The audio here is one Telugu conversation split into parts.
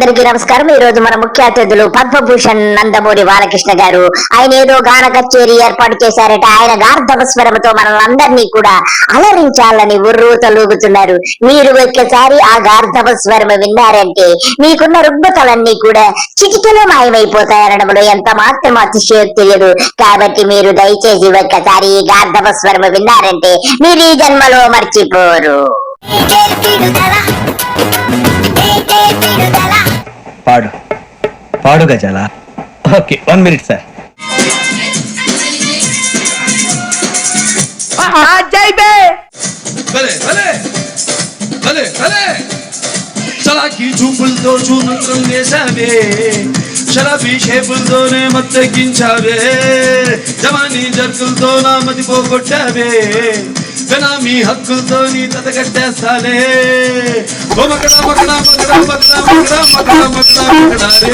అందరికీ నమస్కారం. ఈ రోజు మన ముఖ్య అతిథులు పద్మభూషణ్ నందమూరి బాలకృష్ణ గారు. ఆయన ఏదో గాన కచేరీ ఏర్పాటు చేశారట. ఆయన గార్ధవ స్వరముతో మనల్ని కూడా అలరించాలని ఉర్రు తలూగుతున్నారు మీరు ఒక్కసారి ఆ గార్ధవ స్వరము విన్నారంటే మీకున్న రుగ్మతలన్నీ కూడా చిటికలో మాయమైపోతాయనడంలో ఎంత మాత్రం అతిశయోక్తి తెలియదు. కాబట్టి మీరు దయచేసి ఒక్కసారి ఈ గార్ధవ విన్నారంటే మీరు ఈ జన్మలో మర్చిపోరు. పాడు గజాల ఓకే వన్ మినిట్ సార్. భలే భలే భలే భలే. చలాకి చూపులతో చూమంత్రం వేశావే షరాబీ షేపులతోనే మత్తెక్కించావే. జవానీ జర్కులతో నా మతి పోగొట్టావే. బెనామీ హక్కులతో నీ తతగట్టేస్తాలే ఓ మకడా మకడా మకడా మకడా మకడా మకడా మకడా మకడా రే.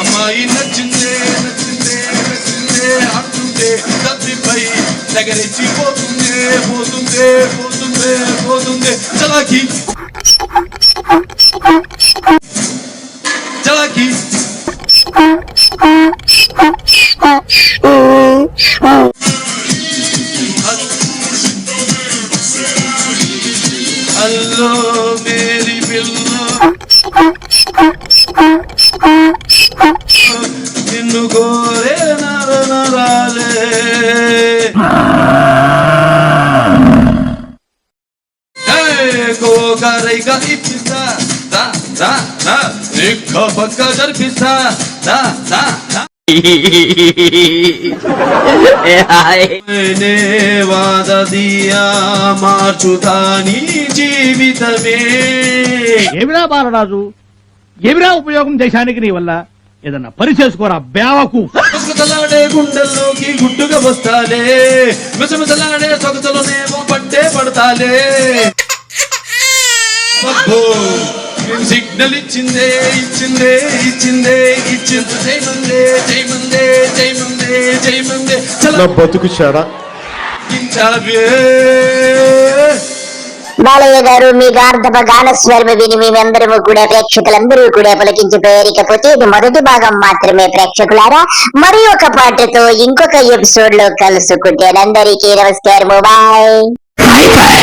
అమ్మాయి నచ్చిందే నచ్చిందే నచ్చిందే అంటుందే తప్పిపై నగరించి పోతుందే పోతుందే పోతుందే పోతుందే చలాకి చలాకి Oh అల్లో मेरी పిల్ల. నిన్ను కోరే నర నరాలే కోకరైగా ఇప్పిస్తా. దా దా దా నిక్క పక్క జరిపిస్తా. దా దా దా నేనే వాదదియా మార్చుతా నీ జీవితమే. ఏమిరా బాలరాజు? ఏమిరా ఉపయోగం దేశానికి నీ వల్ల? ఏదన్నా పని చేసుకోరా బేవకు ముసలాడే గుండెల్లోకి గుడ్డుగా వస్తాలే. మిసమిసలాడే సొగసులనేమో పట్టే పడతాలే. సిగ్నల్ ఇచ్చిందే ఇచ్చిందే ఇచ్చిందే ఇచ్చింది. జైమందే జైమందే జైమందే జైమందే నా బతుకు చెడా. బాలయ్య గారు మీ గార్ధప గానస్వరము విని మేమందరము కూడా ప్రేక్షకులందరూ కూడా పులకించిపోయారు ఇకపోతే ఇది మొదటి భాగం మాత్రమే ప్రేక్షకులారా. మరి ఒక పాటతో ఇంకొక ఎపిసోడ్లో కలుసుకుంటే అందరికీ నమస్కారము. బాయ్.